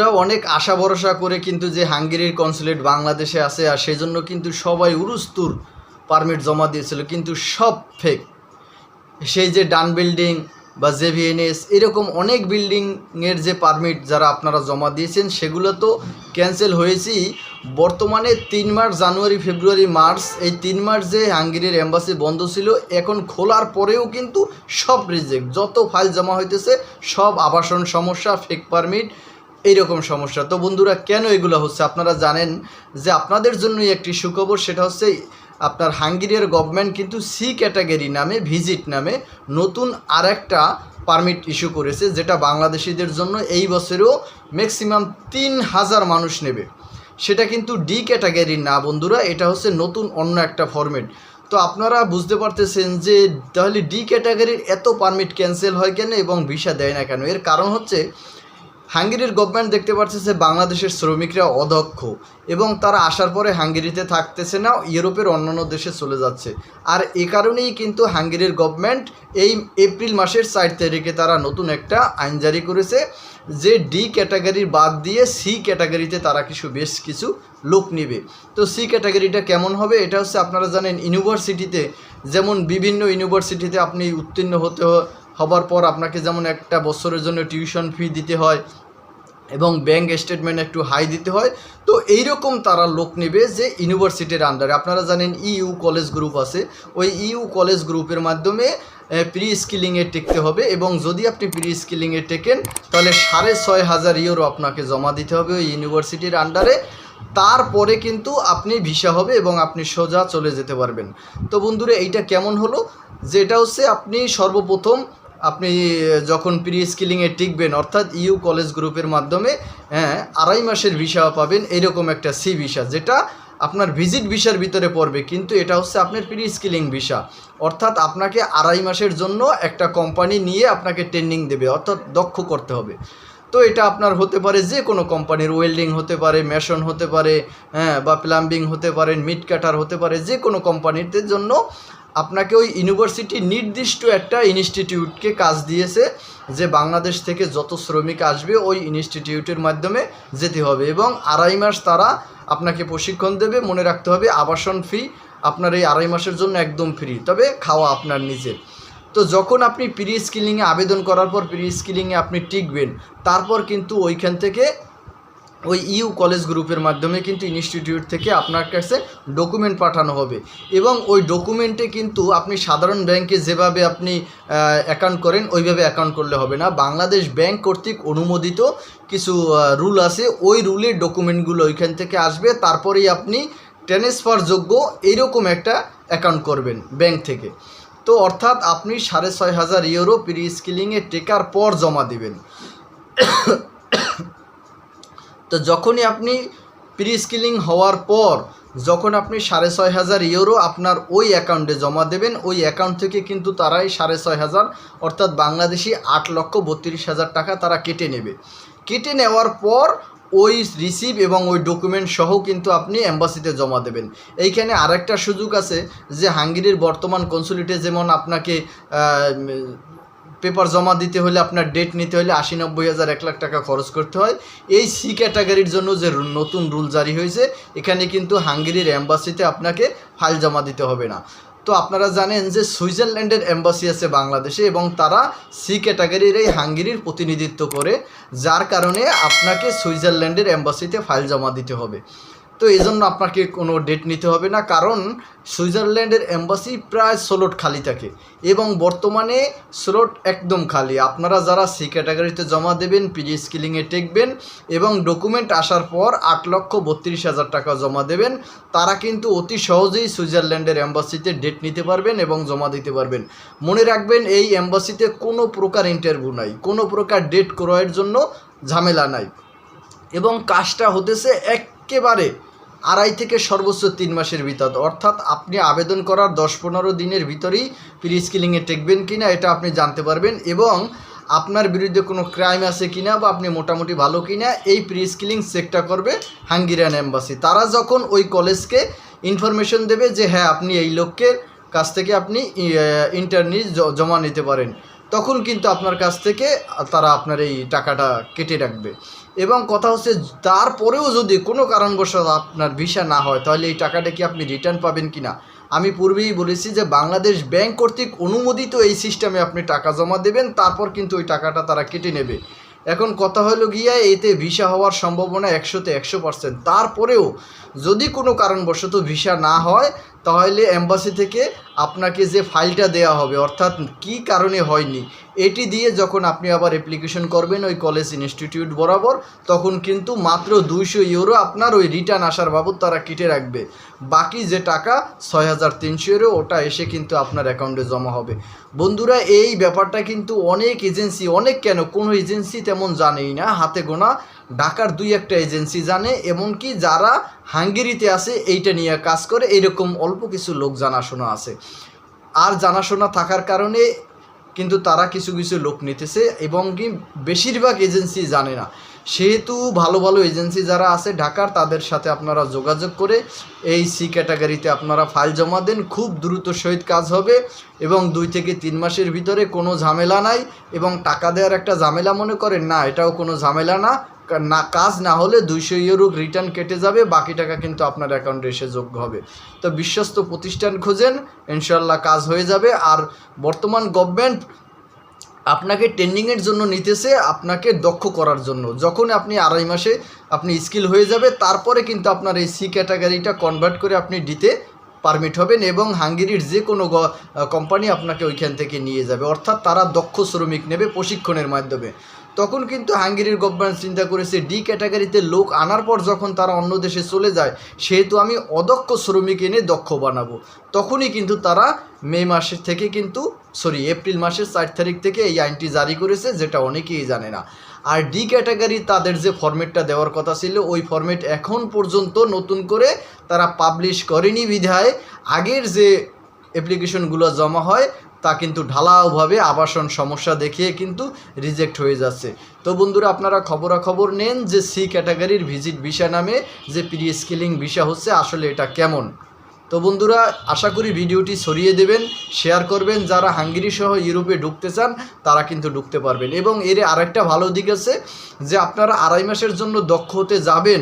বন্ধুরা অনেক আশা ভরসা করে কিন্তু যে হাঙ্গেরির কনসুলেট বাংলাদেশে আছে, আর সেজন্য কিন্তু সবাই উরুস্তুর পারমিট জমা দিয়েছিল। কিন্তু সব ফেক সেই যে ডান বিল্ডিং বা জেভিএনএস, এরকম অনেক বিল্ডিংয়ের যে পারমিট যারা আপনারা জমা দিয়েছেন, সেগুলো তো ক্যান্সেল হয়েছেই। বর্তমানে তিন মার্চ, জানুয়ারি, ফেব্রুয়ারি, মার্চ, এই তিন মার্চ যে হাঙ্গেরির এম্বাসি বন্ধ ছিল, এখন খোলার পরেও কিন্তু সব রিজেক্ট যত ফাইল জমা হইতেছে, সব আবাসন সমস্যা ফেক পারমিট এইরকম সমস্যা। তো বন্ধুরা, কেন এগুলো হচ্ছে? আপনারা জানেন যে আপনাদের জন্যই একটি সুখবর, সেটা হচ্ছে আপনার হাঙ্গেরিয়ার গভর্নমেন্ট কিন্তু সি ক্যাটাগরি নামে, ভিজিট নামে নতুন আরেকটা পারমিট ইস্যু করেছে, যেটা বাংলাদেশিদের জন্য এই বছরেও ম্যাক্সিমাম তিন হাজার মানুষ নেবে। সেটা কিন্তু ডি ক্যাটাগরির না বন্ধুরা, এটা হচ্ছে নতুন অন্য একটা ফরম্যাট তো আপনারা বুঝতে পারতেছেন যে তাহলে ডি ক্যাটাগরির এত পারমিট ক্যান্সেল হয় কেন এবং ভিসা দেয় না কেন? এর কারণ হচ্ছে হাঙ্গেরির গভর্নমেন্ট দেখতে পাচ্ছে যে বাংলাদেশের শ্রমিকরা অদক্ষ এবং তারা আসার পরে হাঙ্গেরিতে থাকতেছে না, ইউরোপের অন্যান্য দেশে চলে যাচ্ছে। আর এ কারণেই কিন্তু হাঙ্গেরির গভর্নমেন্ট এই এপ্রিল মাসের চার তারিখে তারা নতুন একটা আইন জারি করেছে, যে ডি ক্যাটাগরির বাদ দিয়ে সি ক্যাটাগরিতে তারা কিছু বেশ কিছু লোক নেবে। তো সি ক্যাটাগরিটা কেমন হবে এটা হচ্ছে আপনারা জানেন ইউনিভার্সিটিতে যেমন বিভিন্ন ইউনিভার্সিটিতে আপনি উত্তীর্ণ হতে হবার পর আপনাকে যেমন একটা বছরের জন্য টিউশন ফি দিতে হয় এবং ব্যাংক স্টেটমেন্ট একটু হাই দিতে হয়। তো এইরকম তারা লোক নেবে যে ইউনিভার্সিটির আন্ডারে আপনারা জানেন ইউ কলেজ গ্রুপ আছে। ওই ইউ কলেজ গ্রুপের মাধ্যমে প্রি স্কিলিংয়ে টেকতে হবে এবং যদি আপনি প্রি স্কিলিংয়ে টেকেন, তাহলে সাড়ে ছয় হাজার ইউরো আপনাকে জমা দিতে হবে ওই ইউনিভার্সিটির আন্ডারে তারপরে কিন্তু আপনি ভিসা হবে এবং আপনি সোজা চলে যেতে পারবেন। তো বন্ধুরা, এইটা কেমন হলো? যেটা হচ্ছে আপনি সর্বপ্রথম আপনি যখন প্রি স্কিলিংয়ে টিকবেন, অর্থাৎ ইউ কলেজ গ্রুপের মাধ্যমে হ্যাঁ আড়াই মাসের ভিসা পাবেন এরকম একটা সি ভিসা যেটা আপনার ভিজিট ভিসার ভিতরে পড়বে, কিন্তু এটা হচ্ছে আপনার প্রি স্কিলিং ভিসা অর্থাৎ আপনাকে আড়াই মাসের জন্য একটা কোম্পানি নিয়ে আপনাকে ট্রেনিং দেবে, অর্থাৎ দক্ষ করতে হবে। তো এটা আপনার হতে পারে যে কোনো কোম্পানির ওয়েল্ডিং হতে পারে মেশন হতে পারে হ্যাঁ বা প্লাম্বিং হতে পারে মিট কাটার হতে পারে, যে কোনো কোম্পানিতে জন্য আপনাকে ওই ইউনিভার্সিটি নির্দিষ্ট একটা ইনস্টিটিউটকে কাজ দিয়েছে যে বাংলাদেশ থেকে যত শ্রমিক আসবে ওই ইনস্টিটিউটের মাধ্যমে যেতে হবে এবং আড়াই মাস তারা আপনাকে প্রশিক্ষণ দেবে, মনে রাখতে হবে আবাসন ফি আপনার এই আড়াই মাসের জন্য একদম ফ্রি তবে খাওয়া আপনার নিজের। তো যখন আপনি প্রি স্কিলিংয়ে আবেদন করার পর প্রি স্কিলিংয়ে আপনি টিকবেন, তারপর কিন্তু ওইখান থেকে ওই ইউ কলেজ গ্রুপের মাধ্যমে কিন্তু ইনস্টিটিউট থেকে আপনার কাছে ডকুমেন্ট পাঠানো হবে। এবং ওই ডকুমেন্টে কিন্তু আপনি সাধারণ ব্যাংকে যেভাবে আপনি অ্যাকাউন্ট করেন, ওইভাবে অ্যাকাউন্ট করলে হবে না। বাংলাদেশ ব্যাংক কর্তৃক অনুমোদিত কিছু রুল আছে। ওই রুলের ডকুমেন্টগুলো ওইখান থেকে আসবে। তারপরেই আপনি ট্রান্সফার যোগ্য এইরকম একটা অ্যাকাউন্ট করবেন ব্যাংক থেকে। তো অর্থাৎ আপনি সাড়ে ছয় হাজার ইউরো প্রি স্কিলিংয়ে টেকার পর জমা দিবেন। তো যখনই আপনি প্রি স্কিলিং হওয়ার পর, যখন আপনি সাড়ে ছয় হাজার ইউরো আপনার ওই অ্যাকাউন্টে জমা দেবেন, ওই অ্যাকাউন্ট থেকে কিন্তু তারাই সাড়ে ছয় হাজার, অর্থাৎ বাংলাদেশি আট লক্ষ বত্রিশ হাজার টাকা তারা কেটে নেবে। কেটে নেওয়ার পর ওই রিসিভ এবং ওই ডকুমেন্ট সহ কিন্তু আপনি অ্যাম্বাসিতে জমা দেবেন। এইখানে আরেকটা সুযোগ আছে যে হাঙ্গেরির বর্তমান কনসুলেটে যেমন আপনাকে পেপার জমা দিতে হলে, আপনার ডেট নিতে হলে আশি নব্বই হাজার এক লাখ টাকা খরচ করতে হয়। এই সি ক্যাটাগরির জন্য যে নতুন রুল জারি হয়েছে, এখানে কিন্তু হাঙ্গেরির অ্যাম্বাসিতে আপনাকে ফাইল জমা দিতে হবে না। তো আপনারা জানেন যে সুইজারল্যান্ডের অ্যাম্বাসি আছে বাংলাদেশে এবং তারা সি ক্যাটাগরির এই হাঙ্গেরির প্রতিনিধিত্ব করে, যার কারণে আপনাকে সুইজারল্যান্ডের অ্যাম্বাসিতে ফাইল জমা দিতে হবে। তো এই জন্য আপনাকে কোনো ডেট নিতে হবে না, কারণ সুইজারল্যান্ডের এম্বাসি প্রায় স্লোট খালি থাকে এবং বর্তমানে স্লোট একদম খালি। আপনারা যারা সি ক্যাটাগরিতে জমা দেবেন পিজি স্কিলিংয়ে টেকবেন এবং ডকুমেন্ট আসার পর আট লক্ষ বত্রিশ হাজার টাকা জমা দেবেন, তারা কিন্তু অতি সহজেই সুইজারল্যান্ডের এম্বাসিতে ডেট নিতে পারবেন এবং জমা দিতে পারবেন। মনে রাখবেন, এই এম্বাসিতে কোনো প্রকার ইন্টারভিউ নাই, কোনো প্রকার ডেট ক্রয়ের জন্য ঝামেলা নাই। এবং কাজটা হতেছে একেবারে আড়াই থেকে সর্বোচ্চ তিন মাসের ভিতর। অর্থাৎ আপনি আবেদন করার দশ পনেরো দিনের ভিতরেই প্রি স্কিলিংয়ে টেকবেন কি না এটা আপনি জানতে পারবেন এবং আপনার বিরুদ্ধে কোনো ক্রাইম আছে কিনা বা আপনি মোটামুটি ভালো কিনা, এই প্রি স্কিলিং চেকটা করবে হাঙ্গেরিয়ান এম্বাসি তারা যখন ওই কলেজকে ইনফরমেশন দেবে যে হ্যাঁ আপনি এই লোকের কাছ থেকে আপনি ইন্টারনি জমা নিতে পারেন। তখন কিন্তু আপনার কাছ থেকে তারা আপনার এই টাকাটা কেটে রাখবে। এবং কথা হচ্ছে, তারপরেও যদি কোনো কারণবশত আপনার ভিসা না হয়, তাহলে এই টাকাটা কি আপনি রিটার্ন পাবেন কি না আমি পূর্বেই বলেছি যে বাংলাদেশ ব্যাংক কর্তৃক অনুমোদিত এই সিস্টেমে আপনি টাকা জমা দেবেন, তারপর কিন্তু ওই টাকাটা তারা কেটে নেবে। এখন কথা হলো গিয়া, এতে ভিসা হওয়ার সম্ভাবনা একশোতে একশো পার্সেন্ট তারপরেও যদি কোনো কারণবশত ভিসা না হয় তাহলে অ্যাম্বাসি থেকে আপনাকে যে ফাইলটা দেওয়া হবে, অর্থাৎ কি কারণে হয়নি, এটি দিয়ে যখন আপনি আবার অ্যাপ্লিকেশন করবেন ওই কলেজ ইনস্টিটিউট বরাবর, তখন কিন্তু মাত্র দুইশো ইউরো আপনার ওই রিটার্ন আসার বাবদ তারা কেটে রাখবে। বাকি যে টাকা, ছয় হাজার তিনশো ইউরো ওটা এসে কিন্তু আপনার অ্যাকাউন্টে জমা হবে। বন্ধুরা, এই ব্যাপারটা কিন্তু অনেক এজেন্সি অনেক কেন, কোনো এজেন্সি তেমন জানেই না, হাতে গোনা, ঢাকার দুই একটা এজেন্সি জানে, এমনকি যারা হাঙ্গেরিতে আছে, এইটা নিয়ে কাজ করে, এরকম অল্প কিছু লোক জানাশোনা আছে। আর জানাশোনা থাকার কারণে কিন্তু তারা কিছু কিছু লোক নিতেছে এবং কি বেশিরভাগ এজেন্সি জানে না। সেহেতু ভালো ভালো এজেন্সি যারা আছে ঢাকার, তাদের সাথে আপনারা যোগাযোগ করে এই সি ক্যাটাগরিতে আপনারা ফাইল জমা দেন। খুব দ্রুত সহিত কাজ হবে এবং দুই থেকে তিন মাসের ভিতরে কোনো ঝামেলা নাই এবং টাকা দেওয়ার একটা ঝামেলা মনে করেন, না, এটাও কোনো ঝামেলা না। না, কাজ না হলে দুইশো ইউরো রিটার্ন কেটে যাবে, বাকি টাকা কিন্তু আপনার অ্যাকাউন্টে এসে যোগ্য হবে। তো বিশ্বস্ত প্রতিষ্ঠান খুঁজেন ইনশাল্লাহ কাজ হয়ে যাবে। আর বর্তমান গভর্নমেন্ট আপনাকে ট্রেনিংয়ের জন্য নিতেছে, আপনাকে দক্ষ করার জন্য। যখন আপনি আড়াই মাসে আপনি স্কিল হয়ে যাবে, তারপরে কিন্তু আপনার এই সি ক্যাটাগরিটা কনভার্ট করে আপনি ডিতে পারমিট হবেন এবং হাঙ্গেরির যে কোনো কোম্পানি আপনাকে ওইখান থেকে নিয়ে যাবে। অর্থাৎ তারা দক্ষ শ্রমিক নেবে প্রশিক্ষণের মাধ্যমে। তখন কিন্তু হাঙ্গেরির গভর্নমেন্ট চিন্তা করেছে ডি ক্যাটাগরিতে লোক আনার পর যখন তারা অন্য দেশে চলে যায়, সেহেতু আমি অদক্ষ শ্রমিক এনে দক্ষ বানাবো। তখনই কিন্তু তারা মে মাসের থেকে কিন্তু সরি, এপ্রিল মাসের চার তারিখ থেকে এই আইনটি জারি করেছে, যেটা অনেকেই জানে না। আর ডি ক্যাটাগরি তাদের যে ফরম্যাটটা দেওয়ার কথা ছিল, ওই ফরম্যাট এখন পর্যন্ত নতুন করে তারা পাবলিশ করেনি বিধায়। আগের যে অ্যাপ্লিকেশনগুলো জমা হয়, তা কিন্তু ঢালাওভাবে আবাসন সমস্যা দেখিয়ে কিন্তু রিজেক্ট হয়ে যাচ্ছে। তো বন্ধুরা, আপনারা খবরাখবর নেন যে সি ক্যাটাগরির ভিজিট ভিসা নামে যে প্রি স্কিলিং ভিসা হচ্ছে, আসলে এটা কেমন? তো বন্ধুরা, আশা করি ভিডিওটি ছড়িয়ে দেবেন, শেয়ার করবেন। যারা হাঙ্গেরি সহ ইউরোপে ঢুকতে চান, তারা কিন্তু ঢুকতে পারবেন। এবং এর আরেকটা ভালো দিক আছে যে, আপনারা আড়াই মাসের জন্য দক্ষ হতে যাবেন।